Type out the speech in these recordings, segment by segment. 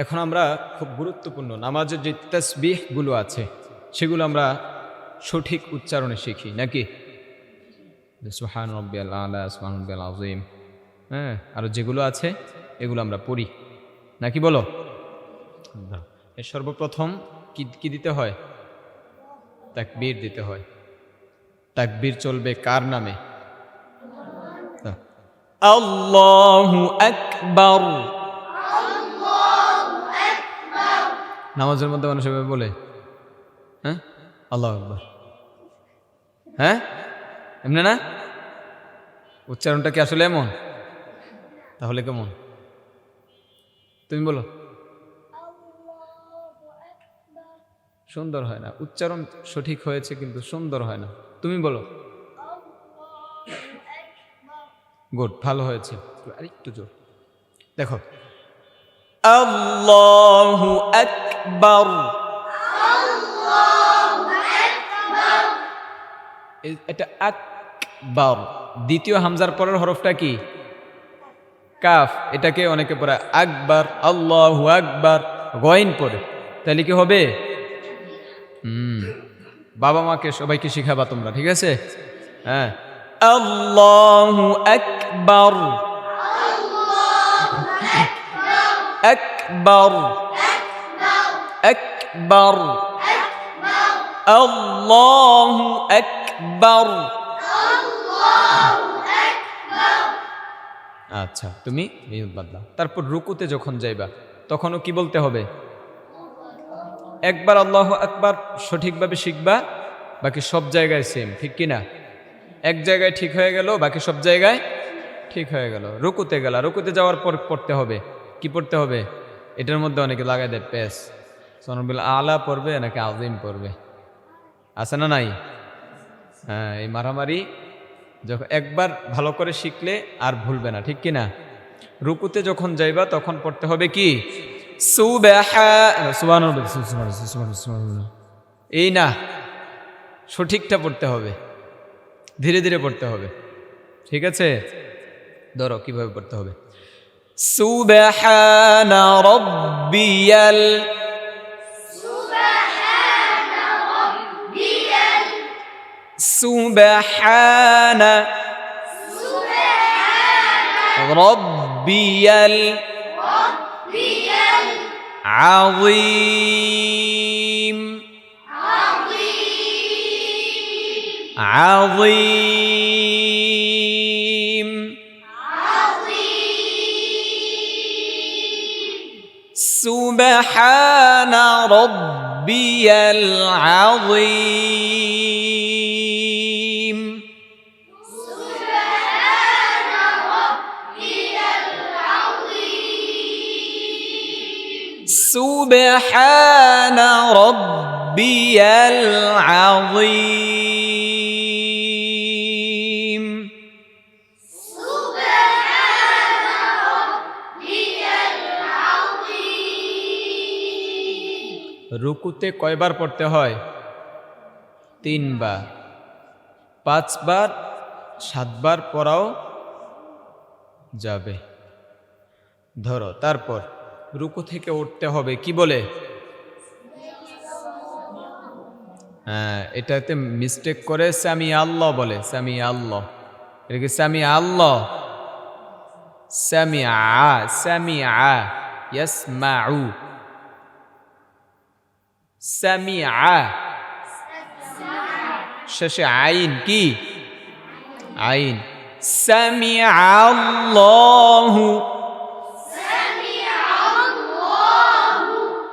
এখন আমরা খুব গুরুত্বপূর্ণ নামাজের যে তসবিহগুলো আছে, সেগুলো আমরা সঠিক উচ্চারণে শিখি, নাকি? সুহান রব্বিয়াল আলা সুহান রব্বিয়াল আজিম হ্যাঁ আরও যেগুলো আছে, এগুলো আমরা পড়ি। নাকি বলো? এর সর্বপ্রথম কি কি দিতে হয়? তাকবীর দিতে হয়। তাকবীর চলবে কার নামে? আল্লাহু আকবার। নামাজের মধ্যে মানুষ এভাবে বলে? হ্যাঁ? আল্লাহ আকবর। হ্যাঁ? এমনি না? উচ্চারণটা কি আসলে এমন? তাহলে কেমন? তুমি বলো। সুন্দর হয় না। উচ্চারণ সঠিক হয়েছে কিন্তু সুন্দর হয় না। তুমি বলো। গুড, ভালো হয়েছে। আরেকটু জোর। দেখো। আল্লাহু এ- এটা আকবার দ্বিতীয় হামজার পরের হরফটা কি? কাফ। এটাকে অনেকে পড়ে আকবার আল্লাহ আকবার গয়েন পড়ে। তাহলে কি হবে? হুম। বাবা মাকে সবাইকে শিখাবা তোমরা, ঠিক আছে? হ্যাঁ। আল্লাহু আকবার আকবার আকবার। আল্লাহু আকবার। আচ্ছা তুমি তারপর রুকুতে যখন যাইবা, তখনও কি বলতে হবে? একবার আল্লাহ একবার সঠিকভাবে শিখবা, বাকি সব জায়গায় সেম ঠিক কি না এক জায়গায় ঠিক হয়ে গেল, বাকি সব জায়গায় ঠিক হয়ে গেল। রুকুতে গেলা, রুকুতে যাওয়ার পর পড়তে হবে। কি পড়তে হবে? এটার মধ্যে অনেকে লাগাই দেয় পেস সনবিল আলা পড়বে, নাকি আজিম পড়বে? আছে না নাই? হ্যাঁ এই মারামারি যখন একবার ভালো করে শিখলে আর ভুলবে না, ঠিক কি না রুকুতে যখন যাইবা, তখন পড়তে হবে কি। এই না, সঠিকটা পড়তে হবে। ধীরে ধীরে পড়তে হবে। ঠিক আছে? ধরো, কীভাবে পড়তে হবে? সুবহানা রব্বিয়াল سبحان. ربي العظيم. عظيم. عظيم سبحان ربي العظيم. سبحان ربي العظيم রুকুতে কয়বার পড়তে হয় তিনবার পাঁচবার সাতবার পড়াও যাবে ধরো তারপর রুকু থেকে উঠতে হবে, কি বলে? হ্যাঁ এটাতে মিস্টেক করে স্যামি আল্লাহ বলে, স্যামি আল্লাহ। এটা কি স্যামি আল্লাহ? স্যামি আ স্যামি আ ইয়াস মাউ স্যামি আ, শেষে আইন কি? আইন। স্যামি আল্লাহু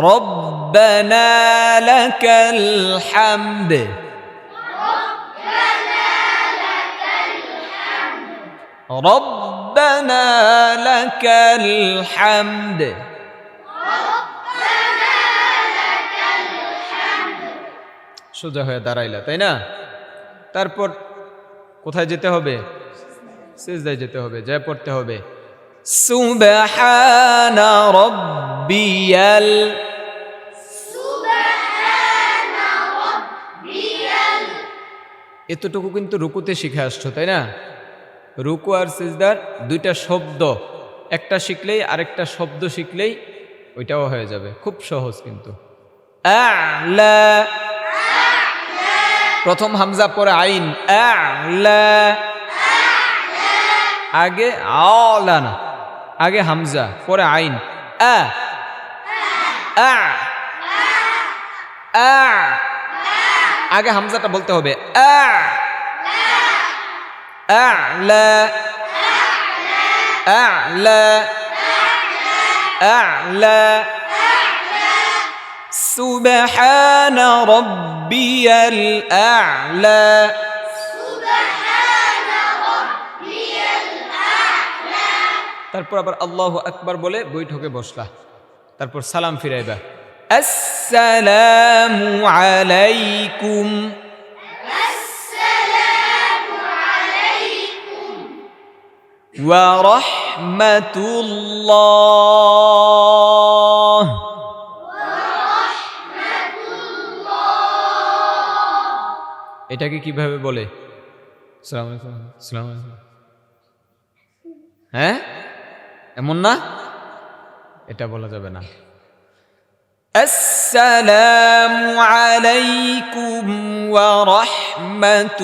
রব্বানা লাকাল হামদ ربنا لك الحمد সোজা হয়ে দাঁড়াইলা তাই না তারপর কোথায় যেতে হবে সিজদায় যেতে হবে যা পড়তে হবে সুবহানা রব্বিয়াল এতটুকু কিন্তু রুকুতে শিখে আসছো, তাই না? রুকু আর সিজদার দুইটা শব্দ, একটা শিখলেই আরেকটা শব্দ শিখলেই ওইটাও হয়ে যাবে, খুব সহজ কিন্তু। প্রথম হামজা, পরে আইন। আগে আলা না। আগে হামজা, পরে আইন। আ। আ। আ। আগে হামজাটা বলতে হবে। আ। আ। লা। আ। লা। আ। লা। সুবহান রাব্বিয়াল আ'লা। তারপর আবার আল্লাহ আকবার বলে বৈঠকে বসলা তারপর সালাম ফিরাইবা আসসালামু আলাইকুম ورحمة الله এটাকে কিভাবে বলে সালাম আলাইকুম সালাম আলাইকুম হ্যাঁ এমন না? এটা বলা যাবে না। আসসালামু আলাইকুম ওয়া রাহমাতুল্লাহ।